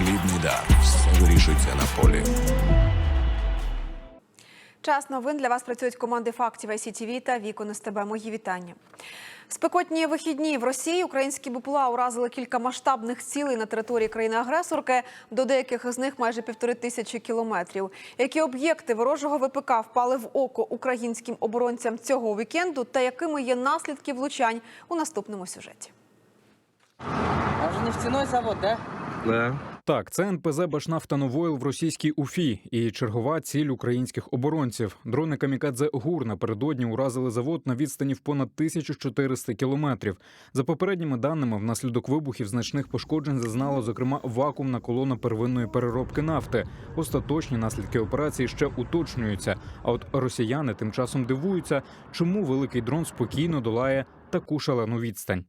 Плідний дар. Все вирішується на полі. Час новин для вас працюють команди фактів ICTV та Вікон СТБ. Мої вітання. Спекотні вихідні в Росії українські БПЛА уразили кілька масштабних цілей на території країни-агресорки. До деяких з них майже півтори тисячі кілометрів. Які об'єкти ворожого ВПК впали в око українським оборонцям цього вікенду та якими є наслідки влучань у наступному сюжеті? А вже нефтяной завод, да? Так, це НПЗ «Башнафтановойл» в російській Уфі і чергова ціль українських оборонців. Дрони «Камікадзе ГУР» напередодні уразили завод на відстані в понад 1400 кілометрів. За попередніми даними, внаслідок вибухів значних пошкоджень зазнала, зокрема, вакуумна колона первинної переробки нафти. Остаточні наслідки операції ще уточнюються. А от росіяни тим часом дивуються, чому великий дрон спокійно долає таку шалену відстань.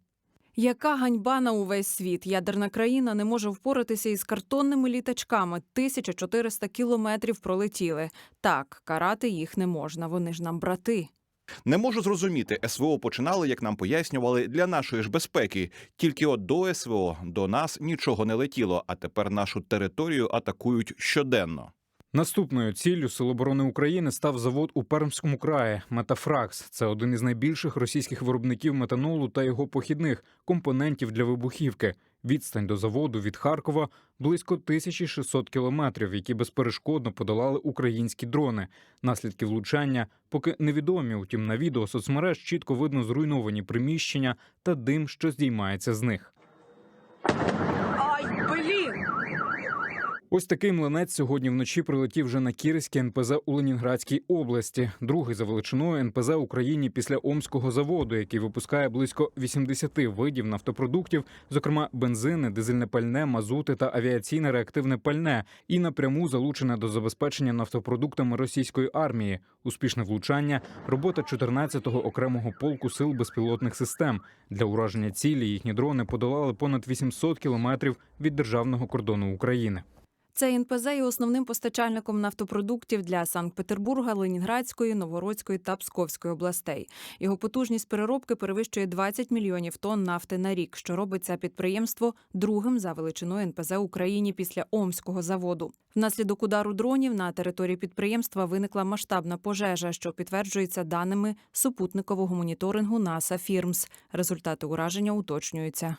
Яка ганьба на увесь світ? Ядерна країна не може впоратися із картонними літачками. 1400 кілометрів пролетіли. Так, карати їх не можна. Вони ж нам брати. Не можу зрозуміти, СВО починали, як нам пояснювали, для нашої ж безпеки. Тільки от до СВО до нас нічого не летіло, а тепер нашу територію атакують щоденно. Наступною ціллю Сил оборони України став завод у Пермському краї Метафракс. Це один із найбільших російських виробників метанолу та його похідних компонентів для вибухівки. Відстань до заводу від Харкова близько 1600 кілометрів, які безперешкодно подолали українські дрони. Наслідки влучання поки невідомі. Утім, на відео соцмереж чітко видно зруйновані приміщення та дим, що здіймається з них. Ай, блін! Ось такий млинець сьогодні вночі прилетів вже на Кірське НПЗ у Ленінградській області. Другий за величиною НПЗ Україні після Омського заводу, який випускає близько 80 видів нафтопродуктів, зокрема бензини, дизельне пальне, мазути та авіаційне реактивне пальне, і напряму залучене до забезпечення нафтопродуктами російської армії. Успішне влучання, робота 14-го окремого полку сил безпілотних систем. Для ураження цілі їхні дрони подолали понад 800 кілометрів від державного кордону України. Цей НПЗ є основним постачальником нафтопродуктів для Санкт-Петербурга, Ленінградської, Новгородської та Псковської областей. Його потужність переробки перевищує 20 мільйонів тонн нафти на рік, що робить це підприємство другим за величиною НПЗ Україні після Омського заводу. Внаслідок удару дронів на території підприємства виникла масштабна пожежа, що підтверджується даними супутникового моніторингу НАСА Фірмс. Результати ураження уточнюються.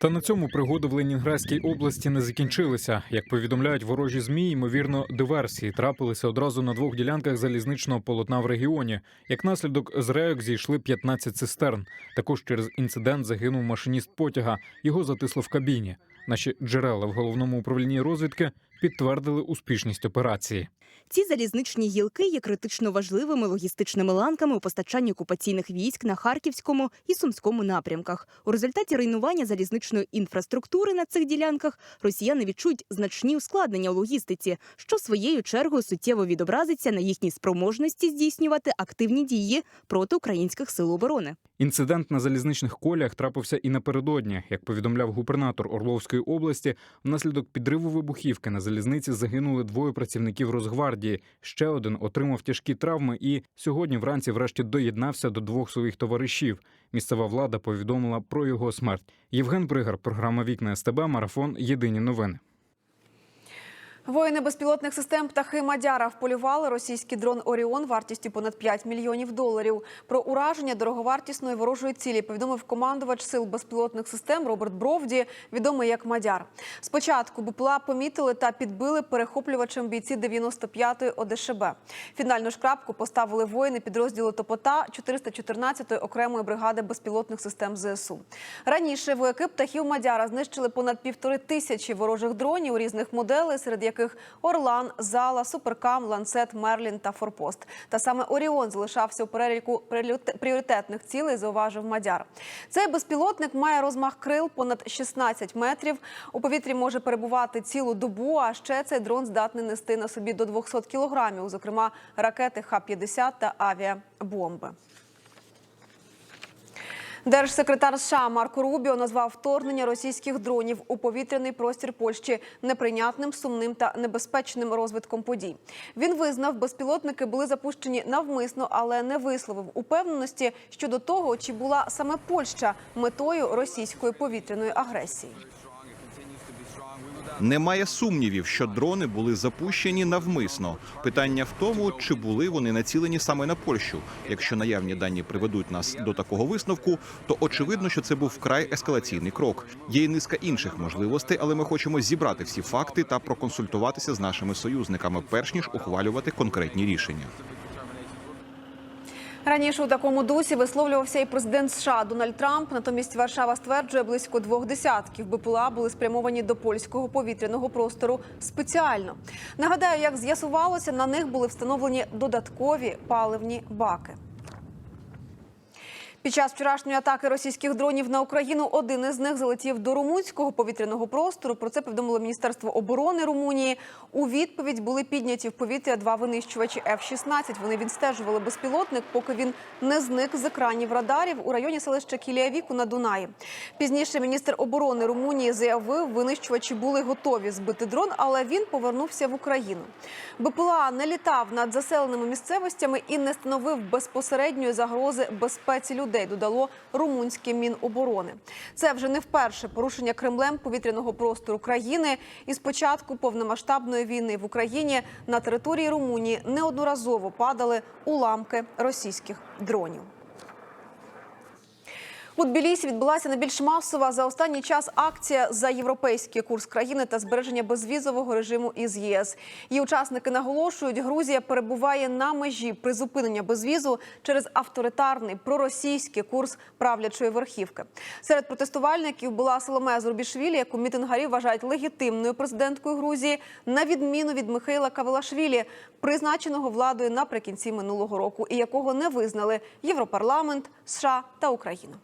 Та на цьому пригоди в Ленінградській області не закінчилися. Як повідомляють ворожі змі, ймовірно, диверсії трапилися одразу на двох ділянках залізничного полотна в регіоні. Як наслідок з рейок зійшли 15 цистерн. Також через інцидент загинув машиніст потяга. Його затисло в кабіні. Наші джерела в головному управлінні розвідки підтвердили успішність операції. Ці залізничні гілки є критично важливими логістичними ланками у постачанні окупаційних військ на харківському і сумському напрямках. У результаті руйнування залізничної інфраструктури на цих ділянках росіяни відчують значні ускладнення у логістиці, що своєю чергою суттєво відобразиться на їхній спроможності здійснювати активні дії проти українських сил оборони. Інцидент на залізничних коліях трапився і напередодні. Як повідомляв губернатор Орловської області, внаслідок підриву вибухівки на залізниці загинули двоє працівників Росгвардії. Ще один отримав тяжкі травми і сьогодні вранці врешті доєднався до двох своїх товаришів. Місцева влада повідомила про його смерть. Євген Бригар, програма Вікна СТБ, марафон. Єдині новини. Воїни безпілотних систем птахи Мадяра вполювали російський дрон Оріон вартістю понад 5 мільйонів доларів. Про ураження дороговартісної ворожої цілі повідомив командувач сил безпілотних систем Роберт Бровді, відомий як Мадяр. Спочатку БПЛА помітили та підбили перехоплювачем бійці 95-ї ОДШБ. Фінальну ж крапку поставили воїни підрозділу Топота 414-ї окремої бригади безпілотних систем ЗСУ. Раніше вояки птахів Мадяра знищили понад півтори тисячі ворожих дронів різних моделей, серед яких Орлан, Зала, Суперкам, Ланцет, Мерлін та Форпост. Та саме Оріон залишався у переліку пріоритет- пріоритетних цілей, зауважив Мадяр. Цей безпілотник має розмах крил понад 16 метрів. У повітрі може перебувати цілу добу. А ще цей дрон здатний нести на собі до 200 кілограмів, зокрема ракети Х-50 та авіабомби. Держсекретар США Марко Рубіо назвав вторгнення російських дронів у повітряний простір Польщі неприйнятним, сумним та небезпечним розвитком подій. Він визнав, безпілотники були запущені навмисно, але не висловив упевненості щодо того, чи була саме Польща метою російської повітряної агресії. Немає сумнівів, що дрони були запущені навмисно. Питання в тому, чи були вони націлені саме на Польщу. Якщо наявні дані приведуть нас до такого висновку, то очевидно, що це був вкрай ескалаційний крок. Є й низка інших можливостей, але ми хочемо зібрати всі факти та проконсультуватися з нашими союзниками, перш ніж ухвалювати конкретні рішення. Раніше у такому дусі висловлювався і президент США Дональд Трамп. Натомість Варшава стверджує, близько двох десятків БПЛА були спрямовані до польського повітряного простору спеціально. Нагадаю, як з'ясувалося, на них були встановлені додаткові паливні баки. Під час вчорашньої атаки російських дронів на Україну один із них залетів до румунського повітряного простору. Про це повідомило Міністерство оборони Румунії. У відповідь були підняті в повітря два винищувачі F-16. Вони відстежували безпілотник, поки він не зник з екранів радарів у районі селища Кіліавіку на Дунаї. Пізніше міністр оборони Румунії заявив, винищувачі були готові збити дрон, але він повернувся в Україну. БПЛА не літав над заселеними місцевостями і не становив безпосередньої загрози безпеці людей. Додало румунське міноборони. Це вже не вперше порушення Кремлем повітряного простору країни. І з початку повномасштабної війни в Україні на території Румунії неодноразово падали уламки російських дронів. У Тбілісі відбулася найбільш масова за останній час акція за європейський курс країни та збереження безвізового режиму із ЄС. Її учасники наголошують, Грузія перебуває на межі призупинення безвізу через авторитарний проросійський курс правлячої верхівки. Серед протестувальників була Соломе Зурбішвілі, яку мітингарі вважають легітимною президенткою Грузії, на відміну від Михайла Кавелашвілі, призначеного владою наприкінці минулого року, і якого не визнали Європарламент, США та Україна.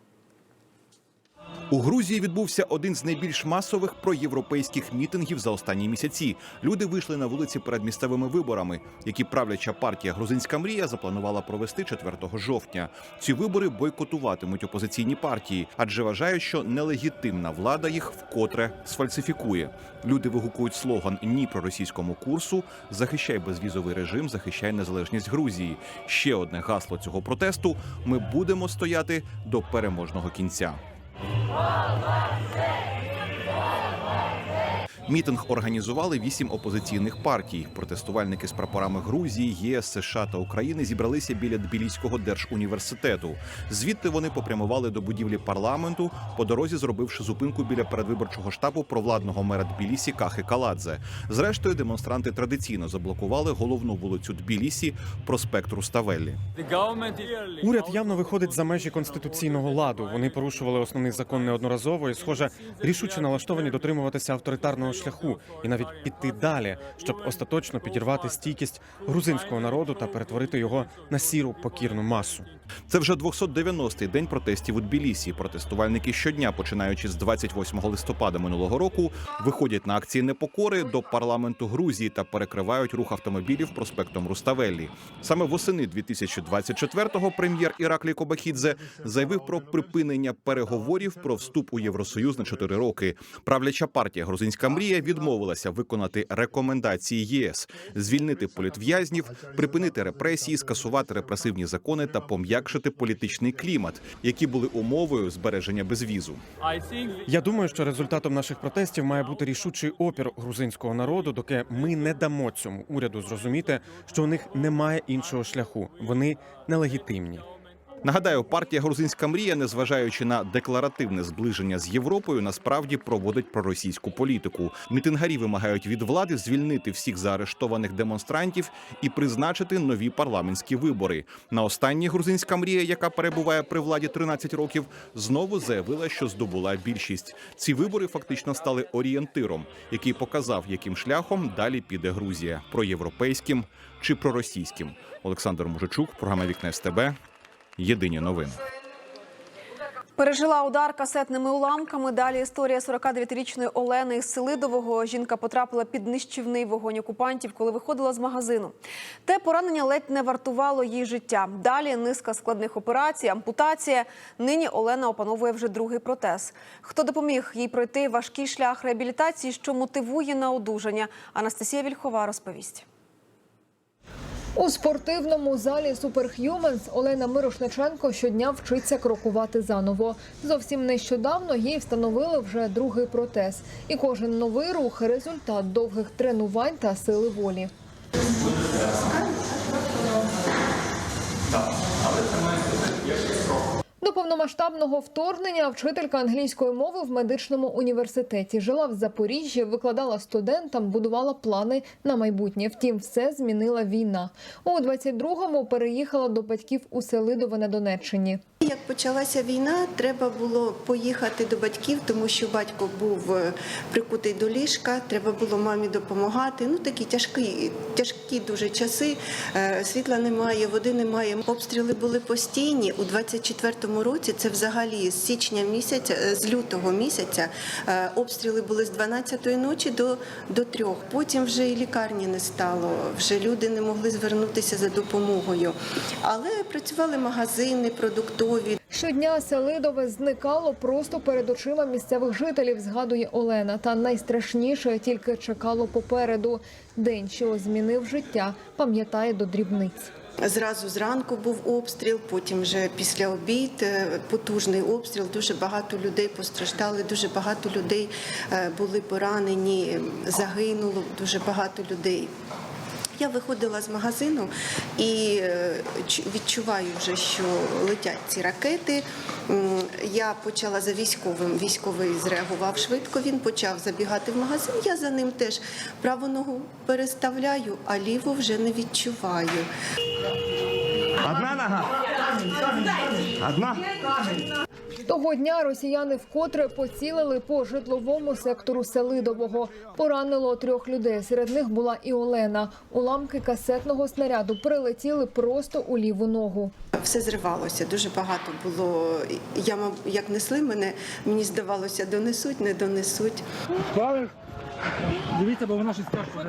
У Грузії відбувся один з найбільш масових проєвропейських мітингів за останні місяці. Люди вийшли на вулиці перед місцевими виборами, які правляча партія Грузинська мрія запланувала провести 4 жовтня. Ці вибори бойкотуватимуть опозиційні партії, адже вважають, що нелегітимна влада їх вкотре сфальсифікує. Люди вигукують слоган Ні проросійському курсу, захищай безвізовий режим, захищай незалежність Грузії. Ще одне гасло цього протесту: ми будемо стояти до переможного кінця. Bola 100! Мітинг організували вісім опозиційних партій. Протестувальники з прапорами Грузії, ЄС, США та України зібралися біля Тбіліського держуніверситету. Звідти вони попрямували до будівлі парламенту, по дорозі зробивши зупинку біля передвиборчого штабу провладного мера Тбілісі Кахи Каладзе. Зрештою, демонстранти традиційно заблокували головну вулицю Тбілісі проспект Руставеллі. Уряд явно виходить за межі конституційного ладу. Вони порушували основний закон неодноразово і, схоже, рішуче налаштовані дотримуватися авторитарного шляху і навіть піти далі, щоб остаточно підірвати стійкість грузинського народу та перетворити його на сіру покірну масу. Це вже 290-й день протестів у Тбілісі. Протестувальники щодня, починаючи з 28 листопада минулого року, виходять на акції непокори до парламенту Грузії та перекривають рух автомобілів проспектом Руставеллі. Саме восени 2024-го прем'єр Іраклі Кобахідзе заявив про припинення переговорів про вступ у Євросоюз на 4 роки. Правляча партія Грузинська мрія відмовилася виконати рекомендації ЄС, звільнити політв'язнів, припинити репресії, скасувати репресивні закони та пом'якшити політичний клімат, які були умовою збереження безвізу. Я думаю, що результатом наших протестів має бути рішучий опір грузинського народу, доки ми не дамо цьому уряду зрозуміти, що у них немає іншого шляху. Вони нелегітимні. Нагадаю, партія Грузинська мрія, незважаючи на декларативне зближення з Європою, насправді проводить проросійську політику. Мітингарі вимагають від влади звільнити всіх заарештованих демонстрантів і призначити нові парламентські вибори. На останній грузинська мрія, яка перебуває при владі 13 років, знову заявила, що здобула більшість. Ці вибори фактично стали орієнтиром, який показав, яким шляхом далі піде Грузія проєвропейським чи проросійським. Олександр Мужичук, програма Вікне СТБ. Єдині новини. Пережила удар касетними уламками. Далі історія 49-річної Олени Селидового. Жінка потрапила під нищівний вогонь окупантів, коли виходила з магазину. Те поранення ледь не вартувало їй життя. Далі низка складних операцій, ампутація. Нині Олена опановує вже другий протез. Хто допоміг їй пройти важкий шлях реабілітації, що мотивує на одужання? Анастасія Вільхова розповість. У спортивному залі Superhumans Олена Мирошниченко щодня вчиться крокувати заново. Зовсім нещодавно їй встановили вже другий протез. І кожен новий рух результат довгих тренувань та сили волі. До повномасштабного вторгнення вчителька англійської мови в медичному університеті жила в Запоріжжі, викладала студентам, будувала плани на майбутнє. Втім, все змінила війна. У 22-му переїхала до батьків у Селидове на Донеччині. Як почалася війна, треба було поїхати до батьків, тому що батько був е, прикутий до ліжка. Треба було мамі допомагати. Ну такі тяжкі, тяжкі дуже часи. Е, Світла немає, води немає. Обстріли були постійні. У 24-му році це взагалі з січня місяця, е, з лютого місяця. Обстріли були з 12-ї ночі до, до 3. Потім вже і лікарні не стало. Вже люди не могли звернутися за допомогою. Але працювали магазини, продуктові. Щодня Селидове зникало просто перед очима місцевих жителів, згадує Олена. Та найстрашніше тільки чекало попереду. День, що змінив життя, пам'ятає до дрібниць. Зразу зранку був обстріл, потім вже після обід е, потужний обстріл. Дуже багато людей постраждали, дуже багато людей е, були поранені, загинуло дуже багато людей. Я виходила з магазину і е, відчуваю вже, що летять ці ракети. Я почала за військовим. Військовий зреагував швидко. Він почав забігати в магазин. Я за ним теж праву ногу переставляю, а ліву вже не відчуваю. Одна нога. Одна. Того дня росіяни вкотре поцілили по житловому сектору Селидового. Поранило трьох людей. Серед них була і Олена. Уламки касетного снаряду прилетіли просто у ліву ногу. Все зривалося. Дуже багато було. Я як несли мене, мені здавалося, донесуть, не донесуть.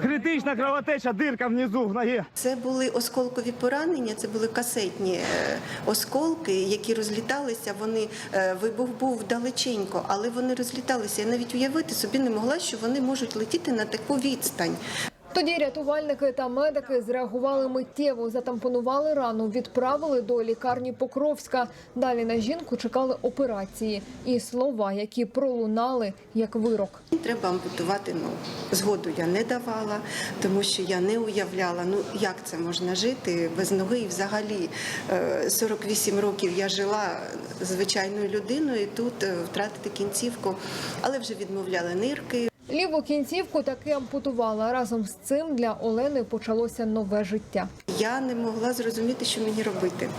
Критична кровотеча, дирка внизу в ногі. Це були осколкові поранення, це були касетні е, осколки, які розліталися. Вони е, вибух був далеченько, але вони розліталися. Я навіть уявити собі не могла, що вони можуть летіти на таку відстань. Тоді рятувальники та медики зреагували миттєво, затампонували рану, відправили до лікарні Покровська. Далі на жінку чекали операції і слова, які пролунали як вирок. Треба ампутувати ногу. Згоду я не давала, тому що я не уявляла, ну як це можна жити без ноги. І взагалі е, 48 років я жила звичайною людиною, тут е, втратити кінцівку, але вже відмовляли нирки. Ліву кінцівку таки ампутувала. Разом з цим для Олени почалося нове життя. Я не могла зрозуміти, що мені робити,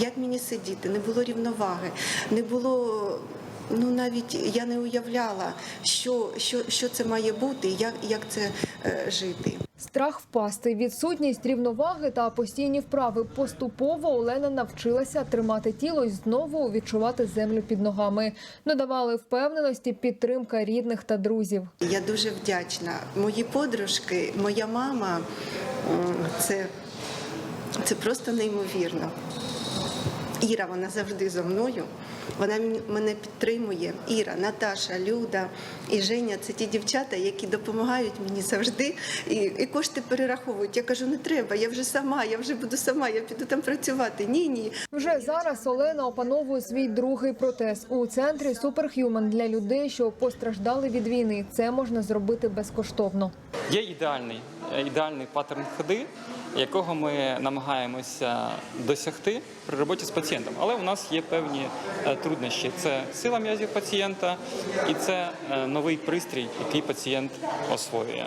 як мені сидіти, не було рівноваги, не було. Ну навіть я не уявляла, що, що, що це має бути, як, як це е, жити. Страх впасти, відсутність рівноваги та постійні вправи. Поступово Олена навчилася тримати тіло і знову відчувати землю під ногами. Додавали впевненості підтримка рідних та друзів. Я дуже вдячна. Мої подружки, моя мама це, це просто неймовірно. Іра, вона завжди зо мною. Вона мене підтримує. Іра, Наташа, Люда і Женя це ті дівчата, які допомагають мені завжди і, і кошти перераховують. Я кажу, не треба, я вже сама, я вже буду сама, я піду там працювати. Ні, ні. Вже зараз Олена опановує свій другий протез у центрі Superhuman для людей, що постраждали від війни. Це можна зробити безкоштовно. Є ідеальний, е, ідеальний паттерн ходи, якого ми намагаємося досягти при роботі з пацієнтом. Але у нас є певні е, труднощі. Це сила м'язів пацієнта і це е, новий пристрій, який пацієнт освоює.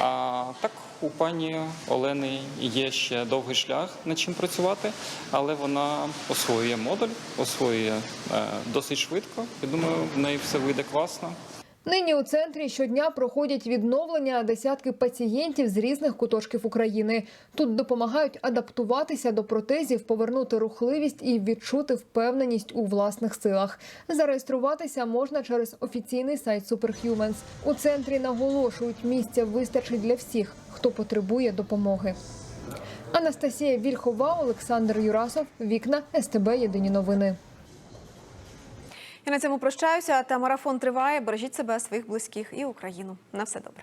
А так у пані Олени є ще довгий шлях над чим працювати, але вона освоює модуль, освоює е, досить швидко. Я думаю, в неї все вийде класно. Нині у центрі щодня проходять відновлення десятки пацієнтів з різних куточків України. Тут допомагають адаптуватися до протезів, повернути рухливість і відчути впевненість у власних силах. Зареєструватися можна через офіційний сайт Superhumans. У центрі наголошують, місця вистачить для всіх, хто потребує допомоги. Анастасія Вільхова, Олександр Юрасов, вікна СТБ. Єдині новини. І на цьому прощаюся. Та марафон триває. Бережіть себе, своїх близьких і Україну. На все добре.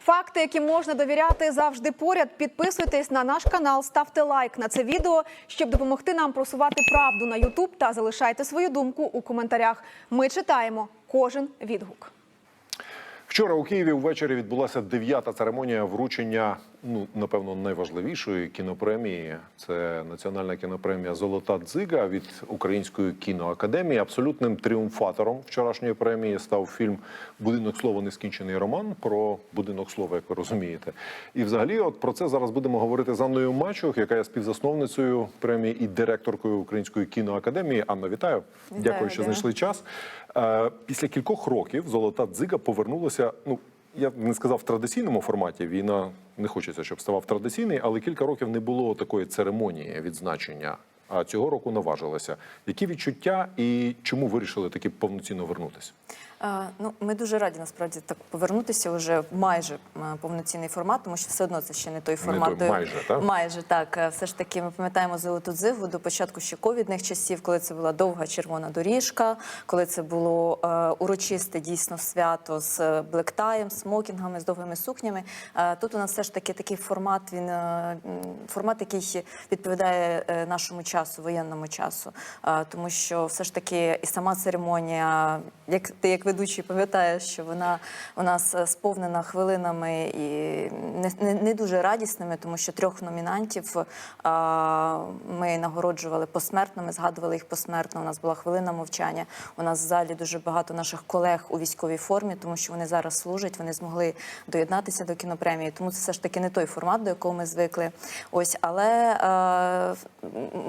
Факти, які можна довіряти, завжди поряд. Підписуйтесь на наш канал, ставте лайк на це відео, щоб допомогти нам просувати правду на Ютуб та залишайте свою думку у коментарях. Ми читаємо кожен відгук. Вчора у Києві ввечері відбулася дев'ята церемонія вручення, ну напевно, найважливішої кінопремії. Це національна кінопремія Золота дзига від Української кіноакадемії. Абсолютним тріумфатором вчорашньої премії став фільм Будинок слова нескінчений роман про будинок слова, як ви розумієте. І взагалі, от про це зараз будемо говорити з Анною Мачух, яка є співзасновницею премії і директоркою Української кіноакадемії. Анна, вітаю! Дякую, що знайшли час. Е, Після кількох років золота дзига повернулася. Ну я не сказав в традиційному форматі. Війна не хочеться, щоб ставав традиційний, але кілька років не було такої церемонії відзначення. А цього року наважилася. Які відчуття і чому вирішили таки повноцінно вернутися? Ну, ми дуже раді насправді так повернутися вже в майже повноцінний формат, тому що все одно це ще не той формат. той, майже, так? Майже так. Е, Все ж таки, ми пам'ятаємо золоту дзигу до початку ще ковідних часів, коли це була довга червона доріжка, коли це було е, урочисте дійсно свято з блектаєм, смокінгами, з довгими сукнями. Е, тут у нас все ж таки такий формат. Він е, формат, який відповідає е, нашому часу, воєнному часу. Е, тому що все ж таки і сама церемонія, як ти як ведучий пам'ятаєш, що вона у нас е, сповнена хвилинами і не, не, не дуже радісними, тому що трьох номінантів а, ми нагороджували посмертно, ми згадували їх посмертно. У нас була хвилина мовчання. У нас в залі дуже багато наших колег у військовій формі, тому що вони зараз служать, вони змогли доєднатися до кінопремії. Тому це все ж таки не той формат, до якого ми звикли. Ось, але е,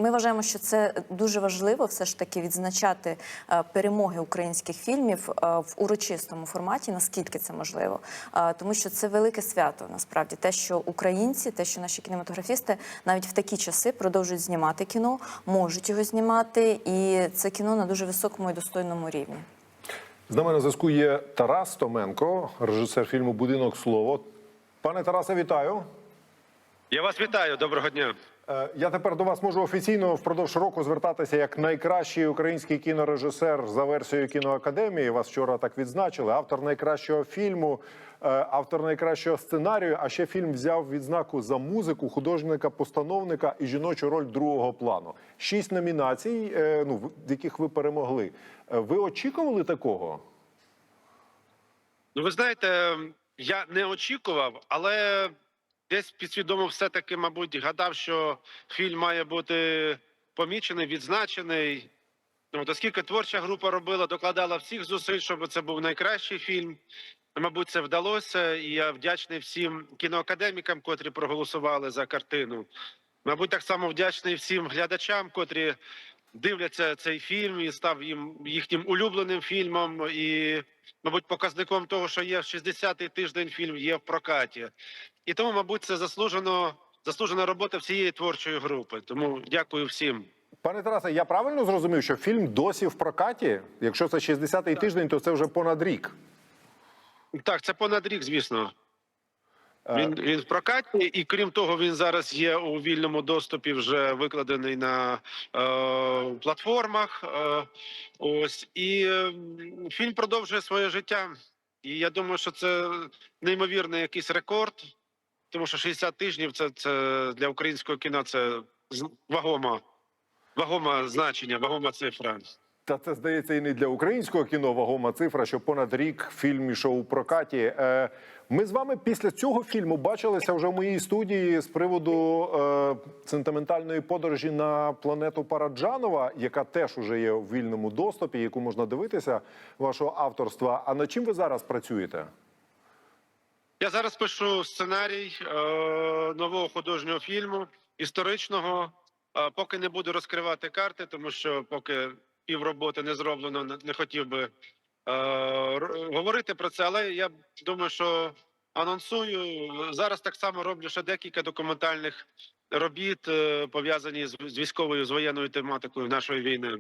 ми вважаємо, що це дуже важливо, все ж таки відзначати е, перемоги українських фільмів е, в урочистому форматі, наскільки це можливо, Е, тому що це велике свято. Насправді, те, що українці, те, що наші кінематографісти навіть в такі часи продовжують знімати кіно, можуть його знімати, і це кіно на дуже високому і достойному рівні. З нами на зв'язку є Тарас Томенко, режисер фільму Будинок слово. Пане Тарасе, вітаю. Я вас вітаю, доброго дня. Е, Я тепер до вас можу офіційно впродовж року звертатися як найкращий український кінорежисер за версією кіноакадемії. Вас вчора так відзначили. Автор найкращого фільму, е, автор найкращого сценарію. А ще фільм взяв відзнаку за музику, художника, постановника і жіночу роль другого плану. Шість номінацій, е, ну в яких ви перемогли. Ви очікували такого? Ну, ви знаєте, я не очікував, але десь підсвідомо все-таки, мабуть, гадав, що фільм має бути помічений, відзначений. Ну, оскільки творча група робила, докладала всіх зусиль, щоб це був найкращий фільм. Мабуть, це вдалося, і я вдячний всім кіноакадемікам, котрі проголосували за картину. Мабуть, так само вдячний всім глядачам, котрі дивляться цей фільм і став їм їхнім улюбленим фільмом. І, мабуть, показником того, що є 60-й тиждень фільм є в прокаті. І тому, мабуть, це заслужено заслужена робота всієї творчої групи. Тому дякую всім. Пане Тарасе, я правильно зрозумів, що фільм досі в прокаті? Якщо це 60-й тиждень, то це вже понад рік. Так, це понад рік, звісно. Е, Він він в прокаті, і крім того, він зараз є у вільному доступі, вже викладений на е, платформах. Е, ось і е, фільм продовжує своє життя. І я думаю, що це неймовірний якийсь рекорд, тому що 60 тижнів це, це для українського кіно це вагома, вагома значення, вагома цифра. Та це здається і не для українського кіно вагома цифра, що понад рік фільм ішов у прокаті. Е, Ми з вами після цього фільму бачилися вже в моїй студії з приводу е, сентиментальної подорожі на планету Параджанова, яка теж уже є в вільному доступі, яку можна дивитися вашого авторства. А над чим ви зараз працюєте? Я зараз пишу сценарій е, нового художнього фільму, історичного. Е, поки не буду розкривати карти, тому що поки півроботи не зроблено, не, не хотів би е, говорити про це. Але я думаю, що анонсую. Зараз так само роблю ще декілька документальних робіт, е, пов'язані з, з військовою з воєнною тематикою нашої війни.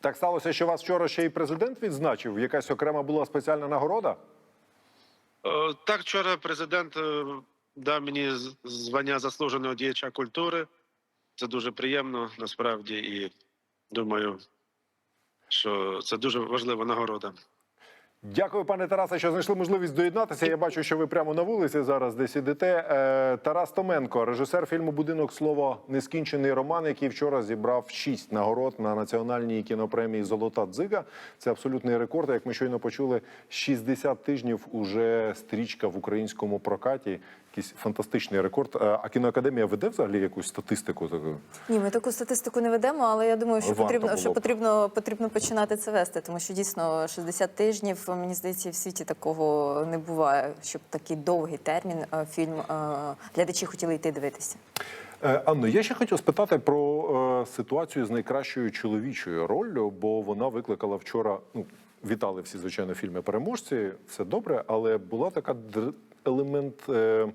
Так сталося, що вас вчора ще й президент відзначив. Якась окрема була спеціальна нагорода? Е, Так, вчора президент е, дав мені звання заслуженого діяча культури. Це дуже приємно насправді, і думаю, що це дуже важлива нагорода. Дякую, пане Тарасе, що знайшли можливість доєднатися. Я бачу, що ви прямо на вулиці зараз десь ідете. Е, Тарас Томенко, режисер фільму Будинок слово нескінчений роман, який вчора зібрав шість нагород на національній кінопремії Золота дзига. Це абсолютний рекорд. Як ми щойно почули, 60 тижнів уже стрічка в українському прокаті. Якийсь фантастичний рекорд. Е, А кіноакадемія веде взагалі якусь статистику таку? Ні, ми таку статистику не ведемо, але я думаю, що Варто потрібно, що потрібно, потрібно починати це вести, тому що дійсно 60 тижнів, мені здається, в світі такого не буває, щоб такий довгий термін е, фільм е, глядачі хотіли йти дивитися. Анно, я ще хотів спитати про ситуацію з найкращою чоловічою роллю, бо вона викликала вчора. Ну, вітали всі, звичайно, фільми переможці. Все добре, але була така елемент е,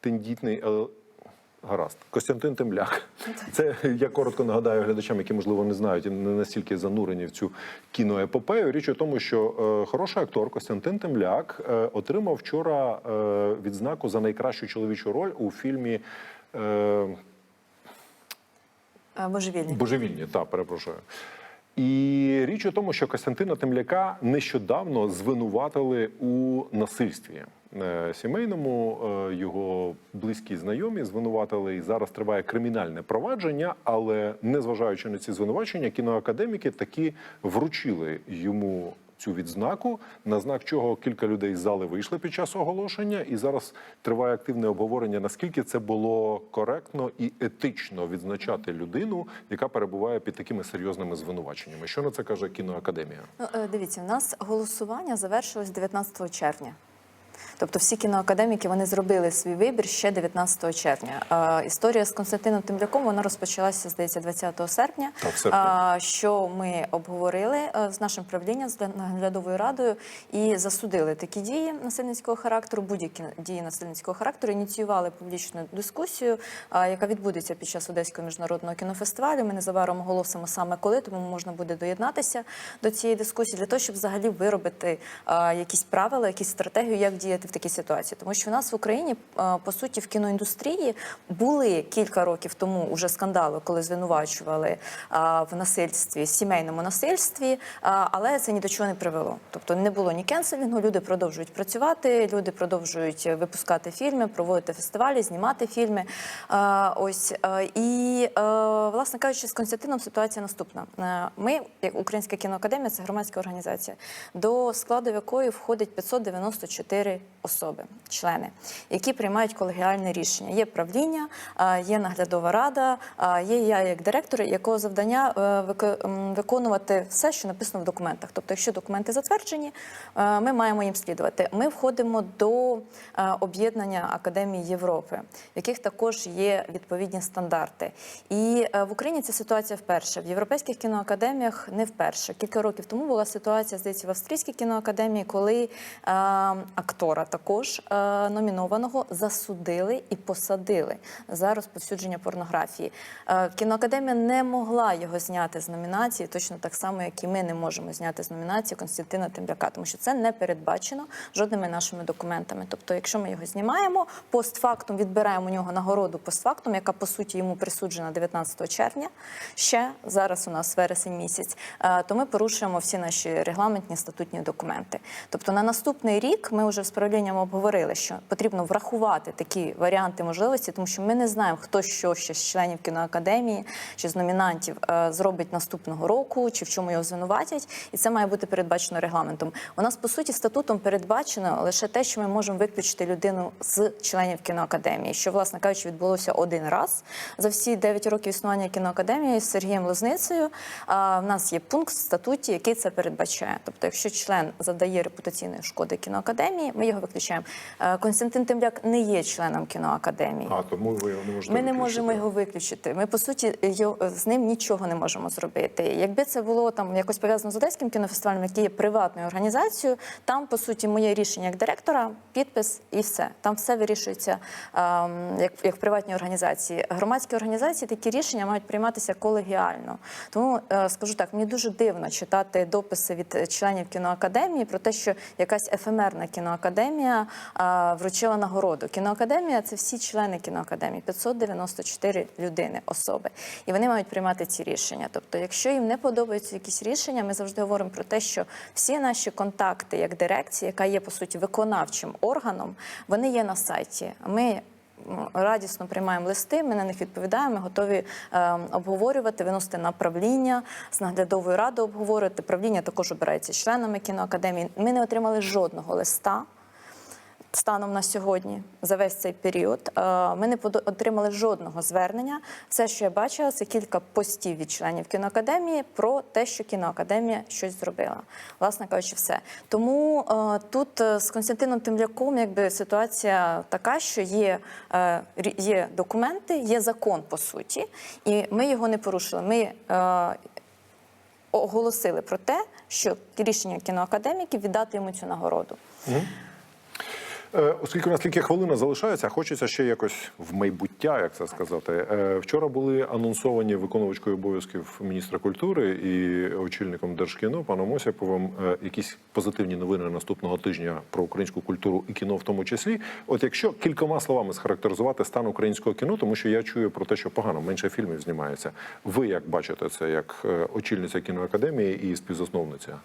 тендітний. е, Гаразд, Костянтин Темляк. Це я коротко нагадаю глядачам, які можливо не знають і не настільки занурені в цю кіноепопею. Річ у тому, що е, хороший актор Костянтин Темляк е, отримав вчора е, відзнаку за найкращу чоловічу роль у фільмі е, Е, Божевільні. Божевільні, так, перепрошую. І річ у тому, що Костянтина Темляка нещодавно звинуватили у насильстві е, сімейному. Е, Його близькі знайомі звинуватили, і зараз триває кримінальне провадження. Але незважаючи на ці звинувачення, кіноакадеміки таки вручили йому. Цю відзнаку, на знак чого кілька людей з зали вийшли під час оголошення, і зараз триває активне обговорення, наскільки це було коректно і етично відзначати людину, яка перебуває під такими серйозними звинуваченнями. Що на це каже кіноакадемія? Ну, е, дивіться, у нас голосування завершилось 19 червня. Тобто всі кіноакадеміки вони зробили свій вибір ще 19 червня. Історія з Константином Темляком вона розпочалася, здається, 20 серпня. А, що ми обговорили е, з нашим правлінням, з наглядовою радою, і засудили такі дії насильницького характеру, будь-які дії насильницького характеру, ініціювали публічну дискусію, а, яка відбудеться під час Одеського міжнародного кінофестивалю. Ми незабаром оголосимо саме коли, тому можна буде доєднатися до цієї дискусії для того, щоб взагалі виробити якісь правила, якісь стратегію, як діяти в такій ситуації. Тому що в нас в Україні по суті в кіноіндустрії були кілька років тому уже скандали, коли звинувачували в насильстві, сімейному насильстві, але це ні до чого не привело. Тобто не було ні кенселінгу, люди продовжують працювати, люди продовжують випускати фільми, проводити фестивалі, знімати фільми. Ось і е, власне кажучи, з Константином ситуація наступна. Е, Ми, як Українська кіноакадемія, це громадська організація, до складу якої входить 594 особи, члени, які приймають колегіальне рішення. Є правління, є наглядова рада, є я як директор, якого завдання е, виконувати все, що написано в документах. Тобто, якщо документи затверджені, е, ми маємо їм слідувати. Ми входимо до е, об'єднання Академії Європи, в яких також є відповідні стандарти. І в Україні ця ситуація вперше. В європейських кіноакадеміях не вперше. Кілька років тому була ситуація, здається, в австрійській кіноакадемії, коли е, актора також е, номінованого засудили і посадили за розповсюдження порнографії. Е, кіноакадемія не могла його зняти з номінації, точно так само, як і ми не можемо зняти з номінації Константина Темляка, тому що це не передбачено жодними нашими документами. Тобто, якщо ми його знімаємо, постфактум відбираємо у нього нагороду постфактум, яка по суті йому присуджена 19 червня. Ще зараз у нас вересень місяць, е, то ми порушуємо всі наші регламентні статутні документи. Тобто на наступний рік ми вже з правлінням обговорили, що потрібно врахувати такі варіанти можливості, тому що ми не знаємо, хто що ще з членів кіноакадемії чи з номінантів е, зробить наступного року, чи в чому його звинуватять, і це має бути передбачено регламентом. У нас по суті статутом передбачено лише те, що ми можемо виключити людину з членів кіноакадемії, що, власне кажучи, відбулося один раз за всі 9 років існування кіноакадемії з Сергієм Лозницею. А в нас є пункт в статуті, який це передбачає. Тобто, якщо член завдає репутаційної шкоди кіноакадемії, ми його виключаємо. Е, Константин Темляк не є членом кіноакадемії. А тому ви його не можете Ми не можемо його виключити. Ми по суті його- з ним нічого не можемо зробити. Якби це було там якось пов'язано з одеським кінофестивалем, який є приватною організацією, там по суті моє рішення як директора, підпис і все. Там все вирішується ем, як, як в приватній організації. Громадські організації такі рішення мають прийматися колегіально. Тому е, скажу так, мені дуже дивно читати дописи від членів кіноакадемії про те, що якась ефемерна кіноакадемія. Кіноакадемія вручила нагороду. Кіноакадемія це всі члени кіноакадемії, 594 людини, особи. І вони мають приймати ці рішення. Тобто, якщо їм не подобаються якісь рішення, ми завжди говоримо про те, що всі наші контакти, як дирекція, яка є по суті виконавчим органом, вони є на сайті. Ми радісно приймаємо листи, ми на них відповідаємо, ми готові е, обговорювати, виносити на правління з наглядовою радою обговорювати. Правління також обирається членами кіноакадемії. Ми не отримали жодного листа. Станом на сьогодні за весь цей період е, ми не отримали жодного звернення. Все, що я бачила, це кілька постів від членів кіноакадемії про те, що кіноакадемія щось зробила. Власне кажучи, все. Тому е, тут е, з Константином Темляком якби ситуація така, що є, є документи, є закон по суті, і ми його не порушили. Ми оголосили про те, що рішення кіноакадеміків віддати йому цю нагороду. Е, Оскільки у нас тільки хвилина залишається, хочеться ще якось в майбуття, як це сказати. Е, Вчора були анонсовані виконувачкою обов'язків міністра культури і очільником Держкіно паном Осяповим е, якісь позитивні новини наступного тижня про українську культуру і кіно, в тому числі. От якщо кількома словами схарактеризувати стан українського кіно, тому що я чую про те, що погано менше фільмів знімається. Ви як бачите це як е, очільниця кіноакадемії і співзасновниця?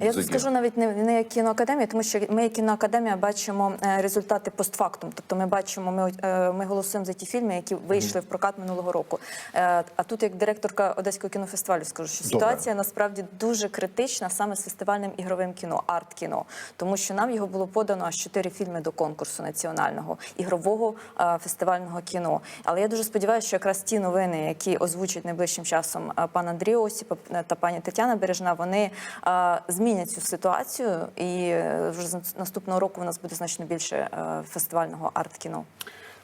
Я тут скажу навіть не, не як кіноакадемія, тому що ми, як кіноакадемія, бачимо е, результати постфактум. Тобто ми бачимо, ми, е, ми голосуємо за ті фільми, які вийшли в прокат минулого року. Е, А тут, як директорка Одеського кінофестивалю, скажу, що Добре. ситуація насправді дуже критична саме з фестивальним ігровим кіно, арт-кіно, тому що нам його було подано аж чотири фільми до конкурсу національного ігрового фестивального кіно. Але я дуже сподіваюся, що якраз ті новини, які озвучить найближчим часом пан Андрій Осіпов та пані Тетяна Бережна, вони змінять цю ситуацію, і е, вже з наступного року у нас буде значно більше е, фестивального арт-кіно.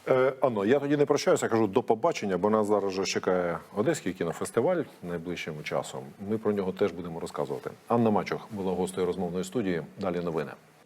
Е, Ано, я тоді не прощаюся, кажу до побачення, бо нас зараз вже чекає Одеський кінофестиваль найближчим часом. Ми про нього теж будемо розказувати. Анна Мачух була гостею розмовної студії. Далі новини.